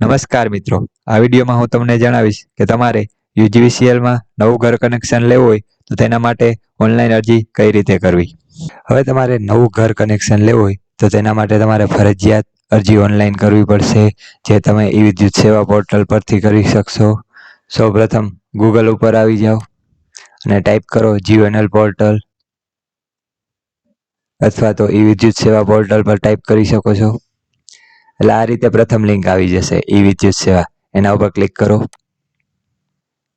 નમસ્કાર મિત્રો. આ વિડીયોમાં હું તમને જણાવીશ કે તમારે યુજીવીસીએલમાં નવું ઘર કનેક્શન લેવું હોય તો તેના માટે ઓનલાઈન અરજી કઈ રીતે કરવી? હવે તમારે નવું ઘર કનેક્શન લેવું હોય તો તેના માટે તમારે ફરજિયાત અરજી ઓનલાઈન કરવી પડશે, જે તમે ઈ વિદ્યુત સેવા પોર્ટલ પરથી કરી શકશો. સૌપ્રથમ ગૂગલ ઉપર આવી જાઓ અને ટાઈપ કરો જીઓએનએલ પોર્ટલ અથવા તો ઈ વિદ્યુત સેવા પોર્ટલ પર ટાઈપ કરી શકો છો. એટલે આ રીતે પ્રથમ લિંક આવી જશે, ઈ વિદ્યુત સેવા. એના ઉપર ક્લિક કરો.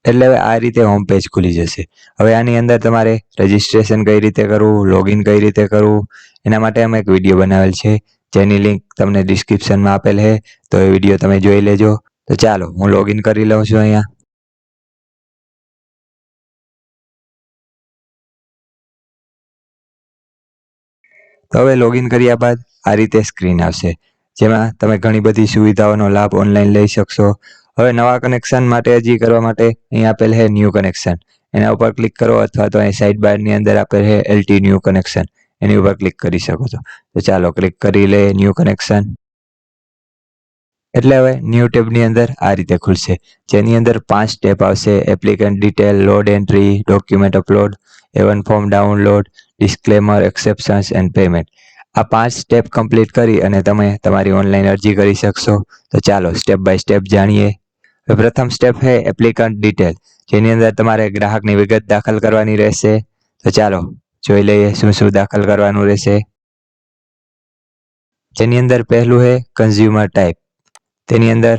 એટલે હવે આ રીતે હોમ પેજ ખુલી જશે. હવે આની અંદર તમારે રજીસ્ટ્રેશન કઈ રીતે કરવું લોગિન કઈ રીતે કરવું, એના માટે અમે એક વીડિયો બનાવેલ છે. જેની લિંક તમને ડિસ્ક્રિપ્શનમાં આપેલ છે. તો એ વીડિયો તમે જોઈ લેજો. તો ચાલો, હું લોગિન કરી લઉં છું અહીંયા. તો હવે લોગિન કર્યા બાદ આ રીતે સ્ક્રીન આવશે. જેમાં તમે ઘણી બધી સુવિધાઓનો લાભ ઓનલાઈન લઈ શકશો. હવે નવા કનેક્શન માટે અરજી કરવા માટે અહીં આપેલ છે ન્યૂ કનેક્શન એના ઉપર ક્લિક કરો અથવા તો અહીં સાઇડ બારની અંદર આપેલ છે એલટી ન્યૂ કનેક્શન એની ઉપર ક્લિક કરી શકો છો. તો ચાલો ક્લિક કરી લે ન્યૂ કનેક્શન એટલે હવે ન્યૂ ટેબની અંદર આ રીતે ખુલશે. જેની અંદર પાંચ સ્ટેપ આવશે. Applicant detail load entry document upload A one form download disclaimer acceptance and payment આ પાંચ સ્ટેપ કમ્પ્લીટ કરી અને તમે તમારી ઓનલાઈન અરજી કરી શકશો. તો ચાલો સ્ટેપ બાય સ્ટેપ જાણીએ. પ્રથમ સ્ટેપ છે એપ્લિકન્ટ ડિટેલ જેની અંદર તમારે ગ્રાહકની વિગત દાખલ કરવાની રહેશે. તો ચાલો જોઈ લઈએ શું શું દાખલ કરવાનું રહેશે. જેની અંદર પહેલું છે કન્ઝ્યુમર ટાઈપ તેની અંદર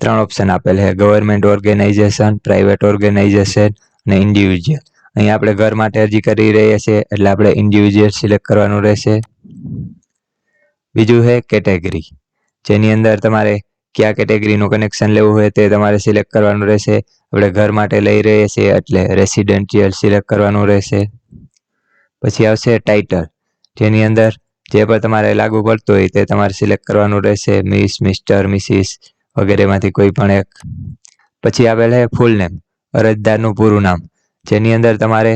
ત્રણ ઓપ્શન આપેલ છે ગવર્મેન્ટ ઓર્ગેનાઇઝેશન પ્રાઇવેટ ઓર્ગેનાઇઝેશન અને ઇન્ડિવિજ્યુઅલ અહીં આપણે ઘર માટે અરજી કરી રહ્યા છીએ એટલે આપણે ઇન્ડિવિજ્યુઅલ સિલેક્ટ કરવાનું રહેશે. બીજું છે કેટેગરી. જેની અંદર તમારે કયા કેટેગરીનું કનેક્શન લેવું હોય તે તમારે સિલેક્ટ કરવાનું રહેશે. આપણે ઘર માટે લઈ રહીએ છીએ એટલે રેસિડેન્શિયલ સિલેક્ટ કરવાનું રહેશે. પછી આવશે ટાઇટલ જેની અંદર જે પણ તમારે લાગુ પડતું હોય તે તમારે સિલેક્ટ કરવાનું રહેશે. મિસ મિસ્ટર મિસિસ વગેરેમાંથી કોઈ પણ એક. પછી આપેલ છે ફૂલ નેમ અરજદારનું પૂરું નામ. જેની અંદર તમારે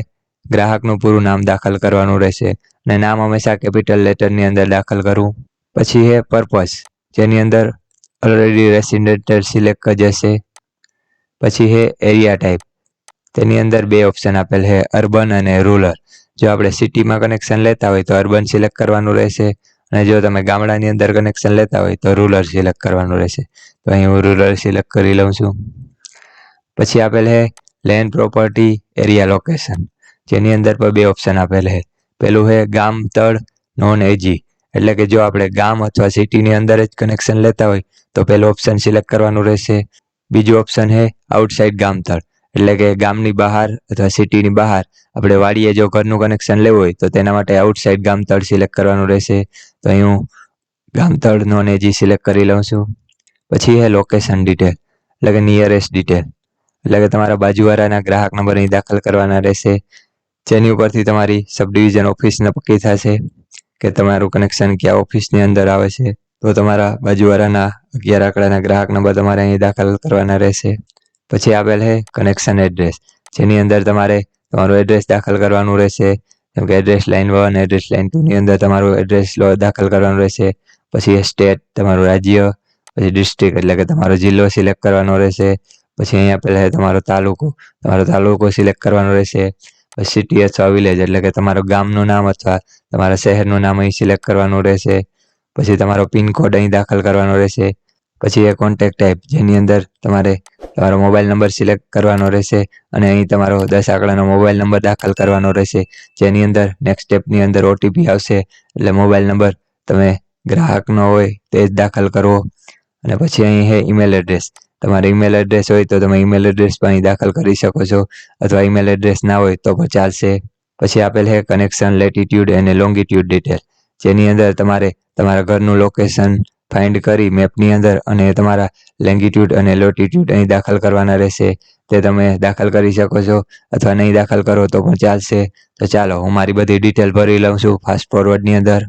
ગ્રાહકનું પૂરું નામ દાખલ કરવાનું રહેશે અને નામ હંમેશા કેપિટલ લેટરની અંદર દાખલ કરવું. પછી છે પર્પસ જેની અંદર ઓલરેડી રેસિડેન્ટર સિલેક્ટ જશે પછી છે એરિયા ટાઈપ તેની અંદર બે ઓપ્શન આપેલ છે અર્બન અને રૂરલ જો આપણે સિટીમાં કનેક્શન લેતા હોય તો અર્બન સિલેક્ટ કરવાનું રહેશે અને જો તમે ગામડાની અંદર કનેક્શન લેતા હોય તો રૂરલ સિલેક્ટ કરવાનું રહેશે. તો અહીં હું રૂરલ સિલેક્ટ કરી લઉં છું. પછી આપેલ છે લેન્ડ પ્રોપર્ટી એરિયા લોકેશન જેની અંદર પણ બે ઓપ્શન આપેલ છે. પેલું છે ગામ, તળ નોન એજી એટલે કે જો આપણે ગામ અથવા સિટીની અંદર જ કનેક્શન લેતા હોય, તો પેલું ઓપ્શન સિલેક્ટ કરવાનું રહેશે. બીજું ઓપ્શન છે આઉટસાઇડ ગામતળ એટલે કે ગામની બહાર અથવા સિટીની બહાર આપણે વાડીએ જો ઘરનું કનેક્શન લેવું હોય, તો તેના માટે આઉટસાઇડ ગામતળ સિલેક્ટ કરવાનું રહેશે. તો અહીં હું ગામતળ નોન એજી સિલેક્ટ કરી લઉં છું. પછી છે લોકેશન ડિટેલ એટલે કે નિયરેસ્ટ ડિટેલ એટલે કે તમારા બાજુવાળાના ગ્રાહક નંબર અહીં દાખલ કરવાના રહેશે. જેની ઉપરથી તમારી સબ ડિવિઝન ઓફિસ નક્કી થશે કે તમારું કનેક્શન કયા ઓફિસની અંદર આવે છે, તો તમારા બાજુવાળાના અગિયાર આંકડાના ગ્રાહક નંબર તમારે અહીં દાખલ કરવાના રહેશે. પછી આપેલ છે કનેક્શન એડ્રેસ જેની અંદર તમારે તમારું એડ્રેસ દાખલ કરવાનું રહેશે, જેમ કે address line one address line ટુની અંદર તમારું એડ્રેસ દાખલ કરવાનું રહેશે, પછી સ્ટેટ તમારું રાજ્ય, પછી ડિસ્ટ્રિક્ટ એટલે કે તમારો જિલ્લો સિલેક્ટ કરવાનો રહેશે, પછી અહીંયા પહેલાં છે તમારો તાલુકો તમારો તાલુકો સિલેક્ટ કરવાનો રહેશે સિટી અથવા વિલેજ એટલે કે તમારું ગામનું નામ અથવા તમારા શહેરનું નામ અહીં સિલેક્ટ કરવાનું રહેશે. પછી તમારો પિનકોડ અહીં દાખલ કરવાનો રહેશે. પછી એ કોન્ટેક્ટ ટાઈપ જેની અંદર તમારે તમારો મોબાઈલ નંબર સિલેક્ટ કરવાનો રહેશે અને અહીં તમારો દસ આંકડાનો મોબાઈલ નંબર દાખલ કરવાનો રહેશે. જેની અંદર નેક્સ્ટ સ્ટેપની અંદર ઓટીપી આવશે. એટલે મોબાઈલ નંબર તમે ગ્રાહકનો હોય તે જ દાખલ કરવો. અને પછી અહીં છે ઈમેલ એડ્રેસ તમારે ઈમેલ એડ્રેસ હોય તો તમે ઈમેલ એડ્રેસ પણ દાખલ કરી શકો છો. અથવા ઈમેલ એડ્રેસ ના હોય તો પણ ચાલશે. પછી આપેલ છે કનેક્શન લેટિટ્યુડ અને લોંગિટ્યુડ ડિટેલ જેની અંદર તમારે તમારા ઘરનું લોકેશન ફાઇન્ડ કરી મેપની અંદર અને તમારા લેંગિટ્યુડ અને લોટિટ્યુડ અહીં દાખલ કરવાના રહેશે. તે તમે દાખલ કરી શકો છો. અથવા નહીં દાખલ કરો તો પણ ચાલશે. તો ચાલો હું મારી બધી ડિટેલ ભરી લઉં છું ફાસ્ટ ફોરવર્ડની અંદર.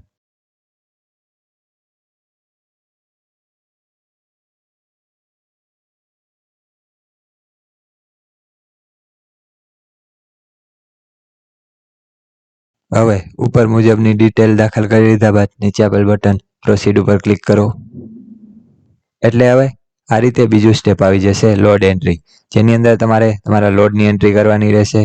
હવે, ઉપર મુજબની ડિટેલ દાખલ કરી લીધા બાદ નીચે આપેલ બટન પ્રોસીડ ઉપર ક્લિક કરો. એટલે હવે આ રીતે બીજું સ્ટેપ આવી જશે લોડ એન્ટ્રી જેની અંદર તમારે તમારા લોડની એન્ટ્રી કરવાની રહેશે.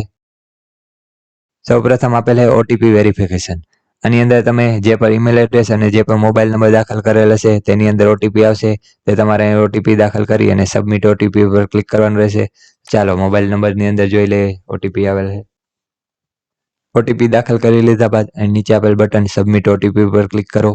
સૌપ્રથમ આપેલ છે ઓટીપી વેરિફિકેશન આની અંદર તમે જે પણ ઈમેલ એડ્રેસ અને જે પણ મોબાઈલ નંબર દાખલ કરેલ હશે, તેની અંદર ઓટીપી આવશે. તે તમારે ઓટીપી દાખલ કરી અને સબમિટ ઓટીપી પર ક્લિક કરવાનું રહેશે. ચાલો મોબાઈલ નંબરની અંદર જોઈ લઈએ. ઓટીપી આવેલ છે. ઓટીપી દાખલ કરી લીધા બાદ નીચે આપેલ બટન સબમિટ ઓટીપી પર ક્લિક કરો.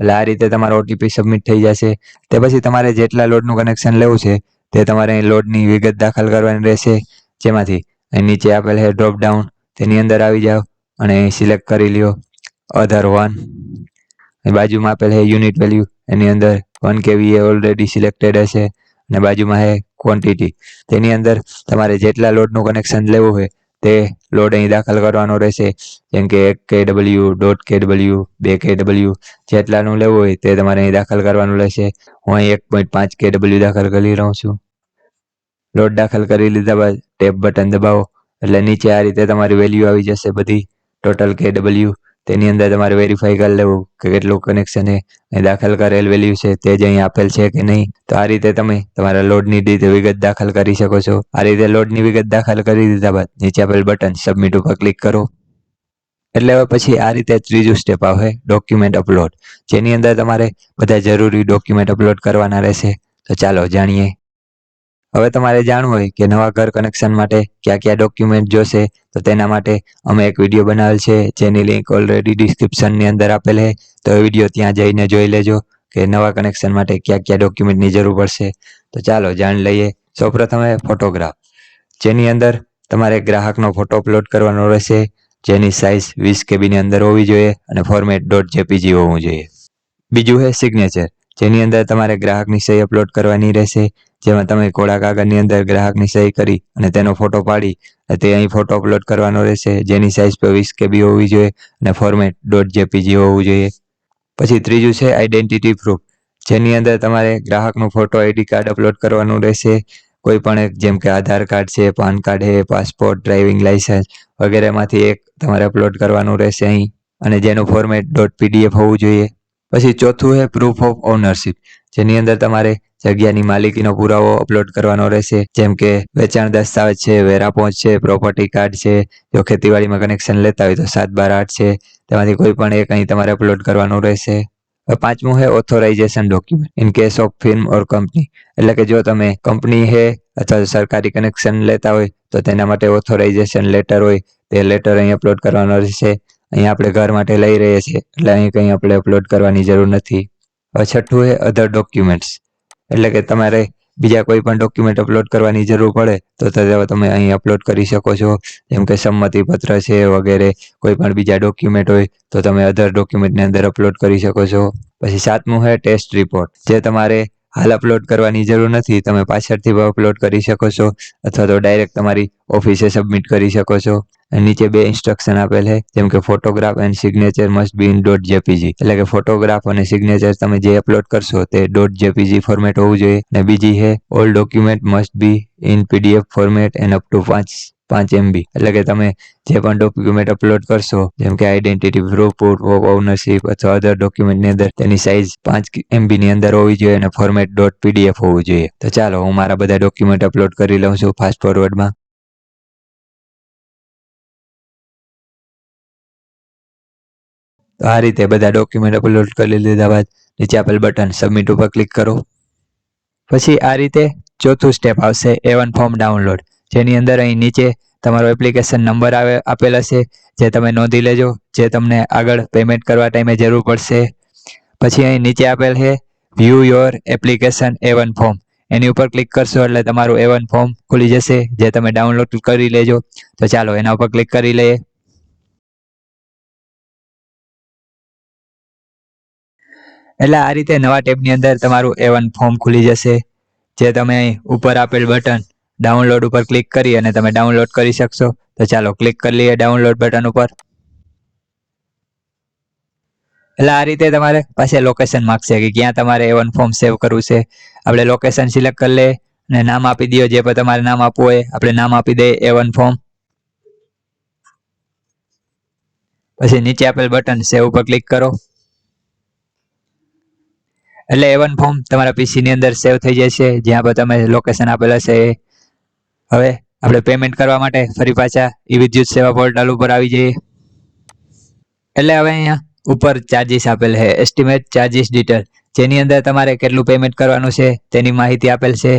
એટલે આ રીતે તમારો ઓટીપી સબમિટ થઈ જશે. તે પછી તમારે જેટલા લોડનું કનેક્શન લેવું છે, તે તમારે લોડની વિગત દાખલ કરવાની રહેશે. જેમાંથી નીચે આપેલ છે ડ્રોપ ડાઉન તેની અંદર આવી જાઓ અને સિલેક્ટ કરી લ્યો. અધર વન બાજુમાં આપેલ છે યુનિટ વેલ્યુ એની અંદર વન કેવી એ ઓલરેડી સિલેક્ટેડ હશે. અને બાજુમાં છે ક્વોન્ટિટી તેની અંદર તમારે જેટલા લોડનું કનેક્શન લેવું હોય તે લોડ અહીં દાખલ કરવાનો રહેશે. જેમ કે એક કે ડબલ્યુ દોઢ કે ડબલ્યુ બે કે ડબલ્યુ જેટલાનું લેવું હોય તે તમારે અહીં દાખલ કરવાનું રહેશે. હું અહીં એક પોઈન્ટ પાંચ કે ડબલ્યુ દાખલ કરી રહ્યો છું. લોડ દાખલ કરી લીધા બાદ ટેપ બટન દબાવો. એટલે નીચે આ રીતે તમારી વેલ્યુ આવી જશે બધી. ટોટલ કે ડબલ્યુ તેની અંદર તમારે વેરીફાઈ કરી લેવું કે કેટલું કનેક્શન એ દાખલ કરેલ વેલ્યુ છે, તે જ અહીં આપેલ છે કે નહીં. તો આ રીતે તમે તમારા લોડની રીતે વિગત દાખલ કરી શકો છો. આ રીતે લોડની વિગત દાખલ કરી દીધા બાદ નીચે આપેલ બટન સબમિટ ઉપર ક્લિક કરો. એટલે હવે પછી આ રીતે ત્રીજું સ્ટેપ આવે ડોક્યુમેન્ટ અપલોડ જેની અંદર તમારે બધા જરૂરી ડોક્યુમેન્ટ અપલોડ કરવાના રહેશે. તો ચાલો જાણીએ. હવે તમારે જાણવું હોય કે નવા ઘર કનેક્શન માટે કયા કયા ડોક્યુમેન્ટ જોશે, તો તેના માટે અમે એક વીડિયો બનાવેલ છે, જેની લિંક ઓલરેડી ડિસ્ક્રિપ્શનની અંદર આપેલ છે. તો એ વીડિયો ત્યાં જઈને જોઈ લેજો કે નવા કનેક્શન માટે કયા કયા ડોક્યુમેન્ટની જરૂર પડશે. તો ચાલો જાણી લઈએ. સૌપ્રથમ ફોટોગ્રાફ જેની અંદર તમારે ગ્રાહકનો ફોટો અપલોડ કરવાનો રહેશે, જેની સાઇઝ વીસ કેબીની અંદર હોવી જોઈએ અને ફોર્મેટ ડોટ જેપીજી હોવું જોઈએ. બીજું છે સિગ્નેચર જેની અંદર તમારે ગ્રાહકની સહી અપલોડ કરવાની રહેશે જેમાં તમે કોળા કાગળની અંદર ગ્રાહકની સહી કરી અને તેનો ફોટો પાડી તે અહીં ફોટો અપલોડ કરવાનો રહેશે. જેની સાઇઝ પર વીસ કેબી હોવી જોઈએ અને ફોર્મેટ ડોટ જેપીજી હોવું જોઈએ. પછી ત્રીજું છે આઈડેન્ટિટી પ્રૂફ જેની અંદર તમારે ગ્રાહકનો ફોટો આઈડી કાર્ડ અપલોડ કરવાનું રહેશે. કોઈ પણ એક, જેમ કે આધાર કાર્ડ છે, પાન કાર્ડ છે પાસપોર્ટ ડ્રાઇવિંગ લાઇસન્સ વગેરેમાંથી એક તમારે અપલોડ કરવાનું રહેશે અહીં અને જેનું ફોર્મેટ ડોટ પીડીએફ હોવું જોઈએ. પછી ચોથું છે પ્રૂફ ઓફ ઓનરશિપ જેની અંદર તમારે જગ્યાની માલિકીનો પુરાવો અપલોડ કરવાનો રહેશે. જેમ કે, વેચાણ દસ્તાવેજ છે, વેરા પહોંચ છે પ્રોપર્ટી કાર્ડ છે, જો ખેતીવાડીમાં કનેક્શન લેતા હોય તો સાત બાર આઠ છે, તેમાંથી કોઈ પણ એક અહીં તમારે અપલોડ કરવાનું રહેશે. પાંચમું છે authorisation document in case of film or company એટલે કે જો તમે કંપની છે અથવા સરકારી કનેક્શન લેતા હોય, તો તેના માટે ઓથોરાઇઝેશન લેટર હોય, તે લેટર અહીં અપલોડ કરવાનો રહેશે. અહીં આપણે ઘર માટે લઈ રહીએ છીએ, એટલે અહીં કંઈ આપણે અપલોડ કરવાની જરૂર નથી. છઠ્ઠું છે અધર ડોક્યુમેન્ટ્સ એટલે કે તમારે બીજા કોઈ પણ ડોક્યુમેન્ટ અપલોડ કરવાની જરૂર પડે, તો તમે અહીં અપલોડ કરી શકો છો. જેમ કે સંમતિ પત્ર છે વગેરે, કોઈ પણ બીજા ડોક્યુમેન્ટ હોય, તો તમે અધર ડોક્યુમેન્ટની અંદર અપલોડ કરી શકો છો. પછી સાતમું છે ટેસ્ટ રિપોર્ટ જે તમારે હાલ અપલોડ કરવાની જરૂર નથી. તમે પાછળથી અપલોડ કરી શકો છો અથવા તો ડાયરેક્ટ તમારી ઓફિસે સબમિટ કરી શકો છો. નીચે બે ઇન્સ્ટ્રક્શન આપેલ છે, જેમ કે photograph and signature must be in dot JPG એટલે કે ફોટોગ્રાફ અને સિગ્નેચર તમે જે અપલોડ કરશો તે. ડોટ જેપીજી ફોર્મેટ હોવું જોઈએ. અને બીજી છે all document must be in PDF format and up to પાંચ પાંચ એમબી એટલે કે તમે જે પણ ડોક્યુમેન્ટ અપલોડ કરશો, જેમ કે આઈડેન્ટિટી પ્રૂફ પ્રૂફ ઓનરશીપ અથવા અધર ડોક્યુમેન્ટની અંદર, તેની સાઇઝ પાંચ એમબી ની અંદર હોવી જોઈએ અને ફોર્મેટ ડોટ પીડીએફ હોવું જોઈએ. તો ચાલો, હું મારા બધા ડોક્યુમેન્ટ અપલોડ કરી લઉં છું ફાસ્ટ ફોરવર્ડમાં આ રીતે બધા ડોક્યુમેન્ટ અપલોડ કરી લીધા બાદ, નીચે આપેલ બટન સબમિટ ઉપર ક્લિક કરો. પછી આ રીતે ચોથું સ્ટેપ આવશે એ વન ફોર્મ ડાઉનલોડ જેની અંદર અહીં નીચે તમારો એપ્લિકેશન નંબર આવે, આપેલ હશે, જે તમે નોંધી લેજો, જે તમને આગળ પેમેન્ટ કરવા ટાઈમે જરૂર પડશે. પછી અહીં નીચે આપેલ છે વ્યૂ યોર એપ્લિકેશન એવન ફોર્મ એની ઉપર ક્લિક કરશો એટલે તમારું એવન ફોર્મ ખુલી જશે, જે તમે ડાઉનલોડ કરી લેજો. તો ચાલો, એના ઉપર ક્લિક કરી લઈએ. એટલે આ રીતે નવા ટેબની અંદર તમારું એવન ફોર્મ ખુલી જશે. જે તમે ઉપર આપેલ બટન ડાઉનલોડ ઉપર ક્લિક કરી અને તમે ડાઉનલોડ કરી શકશો. તો ચાલો ક્લિક કરી લઈએ ડાઉનલોડ બટન ઉપર. એટલે આ રીતે તમારે પાસે લોકેશન માગશે કે ક્યાં તમારે એ વન ફોર્મ સેવ કરવું છે. આપણે લોકેશન સિલેક્ટ કરી લઈએ અને નામ આપી દઈએ. જે પણ તમારે નામ આપવું હોય, આપણે નામ આપી દઈએ એ વન ફોર્મ પછી નીચે આપેલ બટન સેવ ઉપર ક્લિક કરો. એટલે એ વન ફોર્મ તમારા પીસીની અંદર સેવ થઈ જશે. જ્યાં પર તમે લોકેશન આપેલ હશે એ હવે આપણે પેમેન્ટ કરવા માટે ફરી પાછા ઈ વિદ્યુત સેવા પોર્ટલ ઉપર આવી જઈએ. એટલે હવે અહીંયા ઉપર ચાર્જિસ આપેલ છે એસ્ટિમેટ ચાર્જીસ ડિટેલ જેની અંદર તમારે કેટલું પેમેન્ટ કરવાનું છે, તેની માહિતી આપેલ છે.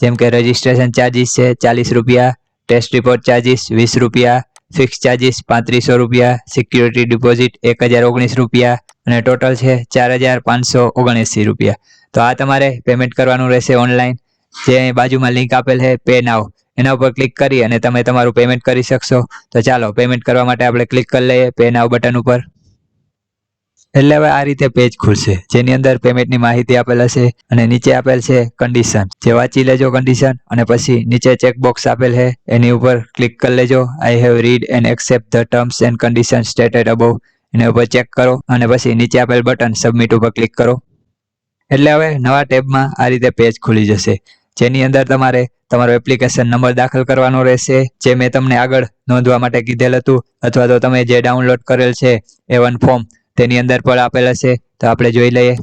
જેમ કે રજિસ્ટ્રેશન ચાર્જીસ છે, ચાલીસ રૂપિયા ટેસ્ટ રિપોર્ટ ચાર્જિસ વીસ રૂપિયા ફિક્સ ચાર્જિસ પાંત્રીસો રૂપિયા સિક્યુરિટી ડિપોઝિટ એક હજાર ઓગણીસ રૂપિયા અને ટોટલ છે ચાર હજાર પાંચસો ઓગણએંસી રૂપિયા. તો આ તમારે પેમેન્ટ કરવાનું રહેશે ઓનલાઈન જે બાજુમાં લિંક આપેલ છે પે નાવ એના ઉપર ક્લિક કરી અને તમે તમારું પેમેન્ટ કરી શકશો. તો ચાલો પેમેન્ટ કરવા માટે આપણે ક્લિક કરી લઈએ પે નાવ બટન ઉપર. એટલે હવે આ રીતે પેજ ખુલશે, જેની અંદર પેમેન્ટની માહિતી આપેલ હશે અને નીચે આપેલ છે કન્ડિશન જે વાંચી લેજો કન્ડિશન અને પછી નીચે ચેકબોક્સ આપેલ છે, એની ઉપર ક્લિક કરી લેજો. I have read and accept the terms and condition stated above એના ઉપર ચેક કરો અને પછી નીચે આપેલ બટન સબમિટ ઉપર ક્લિક કરો. એટલે હવે નવા ટેબમાં આ રીતે પેજ ખુલી જશે. જેની અંદર તમારે તમારો એપ્લિકેશન નંબર દાખલ કરવાનો રહેશે, જે મેં તમને આગળ નોંધવા માટે કીધેલ હતું, અથવા તો તમે જે ડાઉનલોડ કરેલ છે એ વન ફોર્મ તેની અંદર પણ આપેલ હશે. તો આપણે જોઈ લઈએ.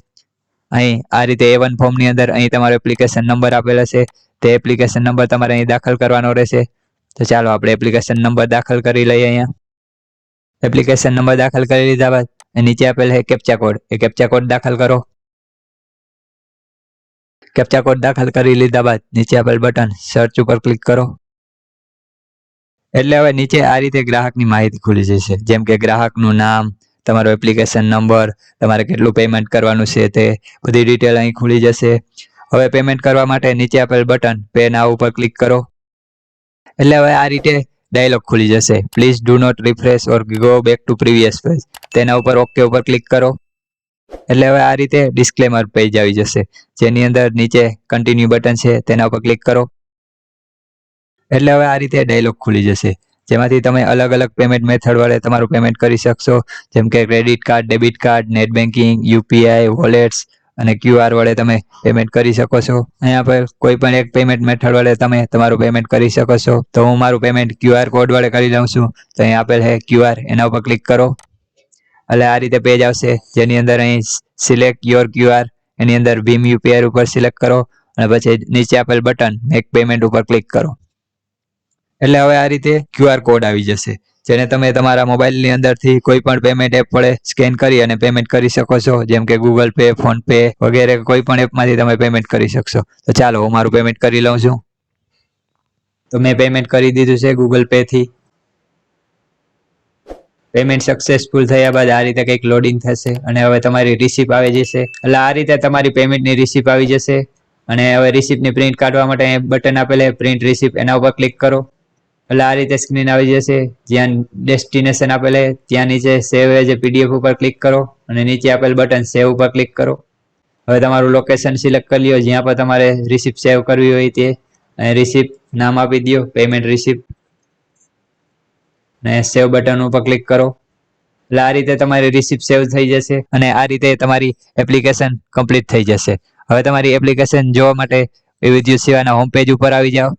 અહીં આ રીતે એ વન ફોર્મની અંદર અહીં તમારો એપ્લિકેશન નંબર આપેલ હશે. તે એપ્લિકેશન નંબર તમારે અહીં દાખલ કરવાનો રહેશે. તો ચાલો આપણે એપ્લિકેશન નંબર દાખલ કરી લઈએ અહીંયા. એપ્લિકેશન નંબર દાખલ કરી લીધા બાદ નીચે આપેલ છે કેપ્ચા કોડ એ કેપ્ચા કોડ દાખલ કરો. કેપ્ચા કોડ દાખલ કરી લીધા બાદ નીચે આપેલ બટન સર્ચ ઉપર ક્લિક કરો. એટલે હવે નીચે આ રીતે ગ્રાહકની માહિતી ખુલી જશે. જેમ કે ગ્રાહકનું નામ, તમારો એપ્લિકેશન નંબર તમારે કેટલું પેમેન્ટ કરવાનું છે તે બધી ડિટેલ અહીં ખુલી જશે. હવે પેમેન્ટ કરવા માટે નીચે આપેલ બટન પે નાવ ઉપર ક્લિક કરો. એટલે હવે આ રીતે ડાયલોગ ખુલી જશે. Please do not refresh or go back to previous page તેના ઉપર ઓકે ઉપર ક્લિક કરો. એટલે હવે આ રીતે ડિસ્ક્લેમર પેજ આવી જશે. જેની અંદર નીચે કન્ટિન્યુ બટન છે, તેના ઉપર ક્લિક કરો. એટલે હવે આ રીતે ડાયલોગ ખુલી જશે. જેમાંથી તમે અલગ અલગ પેમેન્ટ મેથડ વડે તમારું પેમેન્ટ કરી શકશો. જેમ કે credit card debit card net banking UPI wallets અને ક્યુઆર વડે તમે પેમેન્ટ કરી શકો છો. અહીંયા પર કોઈ પણ એક પેમેન્ટ મેથડ વડે તમે તમારું પેમેન્ટ કરી શકો છો. તો હું મારું પેમેન્ટ ક્યુઆર કોડ વડે કરી લઉં છું. તો અહીં આપેલ છે ક્યુઆર એના ઉપર ક્લિક કરો. એટલે આ રીતે પેજ આવશે. જેની અંદર અહીં સિલેક્ટ યોર ક્યુઆર એની અંદર ભીમ યુપીઆઈ ઉપર સિલેક્ટ કરો અને પછી નીચે આપેલ બટન મેક પેમેન્ટ ઉપર ક્લિક કરો. એટલે હવે આ રીતે ક્યુઆર કોડ આવી જશે. જેને તમે તમારા મોબાઈલની અંદરથી કોઈ પણ પેમેન્ટ એપ વડે સ્કેન કરી અને પેમેન્ટ કરી શકો છો. જેમ કે ગૂગલ પે ફોન પે વગેરે કોઈ પણ એપમાંથી તમે પેમેન્ટ કરી શકશો. તો ચાલો હું મારું પેમેન્ટ કરી લઉં છું. તો મેં પેમેન્ટ કરી દીધું છે ગૂગલ પે થી. પેમેન્ટ સક્સેસફુલ થયા બાદ આ રીતે કંઈક લોડિંગ થશે અને હવે તમારી રિસીપ આવી જશે. એટલે આ રીતે તમારી પેમેન્ટની રિસીપ આવી જશે અને હવે રિસીપની પ્રિન્ટ કાઢવા માટે બટન આપેલે પ્રિન્ટ રિસીપ એના ઉપર ક્લિક કરો. એટલે આ રીતે સ્ક્રીન આવી જશે. જ્યાં ડેસ્ટિનેશન આપેલે ત્યાં નીચે સેવ એજ પીડીએફ ઉપર ક્લિક કરો અને નીચે આપેલ બટન સેવ ઉપર ક્લિક કરો. હવે તમારું લોકેશન સિલેક્ટ કરી લો જ્યાં પર તમારે રિસીપ સેવ કરવી હોય તે અને રિસીપ નામ આપી દો પેમેન્ટ રિસીપ ને સેવ બટન ઉપર ક્લિક કરો. એટલે આ રીતે તમારી રિસિપ્ટ સેવ થઈ જશે અને આ રીતે તમારી એપ્લિકેશન કમ્પ્લીટ થઈ જશે. હવે તમારી એપ્લિકેશન જોવા માટે વિદ્યુત સેવાના હોમ પેજ ઉપર આવી જાઓ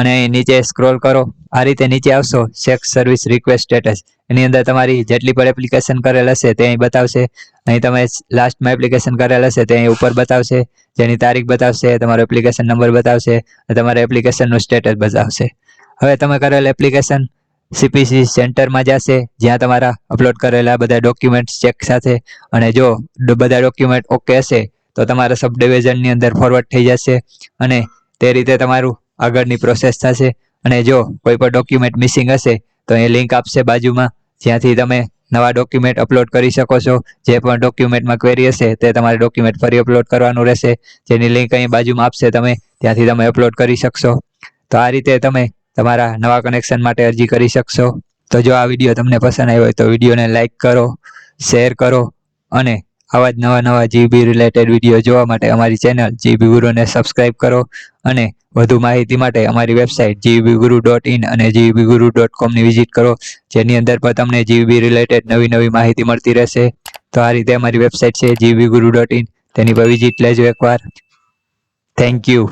અને નીચે સ્ક્રોલ કરો. આ રીતે નીચે આવશો. ચેક સર્વિસ રિક્વેસ્ટ સ્ટેટસ એની અંદર તમારી જેટલી પણ એપ્લિકેશન કરેલ હશે તે અહીં બતાવશે. અહીં તમે લાસ્ટમાં એપ્લિકેશન કરેલ હશે તે અહીં ઉપર બતાવશે. જેની તારીખ બતાવશે, તમારો એપ્લિકેશન નંબર બતાવશે અને તમારા એપ્લિકેશનનું સ્ટેટસ બતાવશે. હવે તમે કરેલ એપ્લિકેશન સીપીસી સેન્ટરમાં જશે, જ્યાં તમારા અપલોડ કરેલા બધા ડોક્યુમેન્ટ્સ ચેક સાથે. અને જો બધા ડોક્યુમેન્ટ ઓકે હશે, તો તમારા સબ ડિવિઝનની અંદર ફોરવર્ડ થઈ જશે. અને તે રીતે તમારું આગળની પ્રોસેસ થશે. અને જો કોઈ પણ ડોક્યુમેન્ટ મિસિંગ હશે, તો એ લિંક આપશે બાજુમાં. જ્યાંથી તમે નવા ડોક્યુમેન્ટ અપલોડ કરી શકો છો. જે પણ ડોક્યુમેન્ટમાં ક્વેરી હશે, તે તમારે ડોક્યુમેન્ટ ફરી અપલોડ કરવાનું રહેશે. જેની લિંક અહીં બાજુમાં આપશે તમે, ત્યાંથી તમે અપલોડ કરી શકશો. તો આ રીતે તમે તમારા નવા કનેક્શન માટે અરજી કરી શકશો. તો જો આ વીડિયો તમને પસંદ આવ્યો હોય તો વિડીયોને લાઇક કરો શેર કરો અને આવા જ નવા નવા જીબી રિલેટેડ વીડિયો જોવા માટે અમારી ચેનલ જીબી ગુરુને સબસ્ક્રાઇબ કરો અને વધુ માહિતી માટે અમારી website GB Guru dot in અને જીબી ગુરુ ડોટ કોમની વિઝિટ કરો, જેની અંદર પણ તમને જીબી રિલેટેડ નવી નવી માહિતી મળતી રહેશે. તો આ રીતે અમારી વેબસાઇટ છે જીબી ગુરુ ડોટ ઇન તેની પર વિઝિટ લેજો એકવાર. Thank you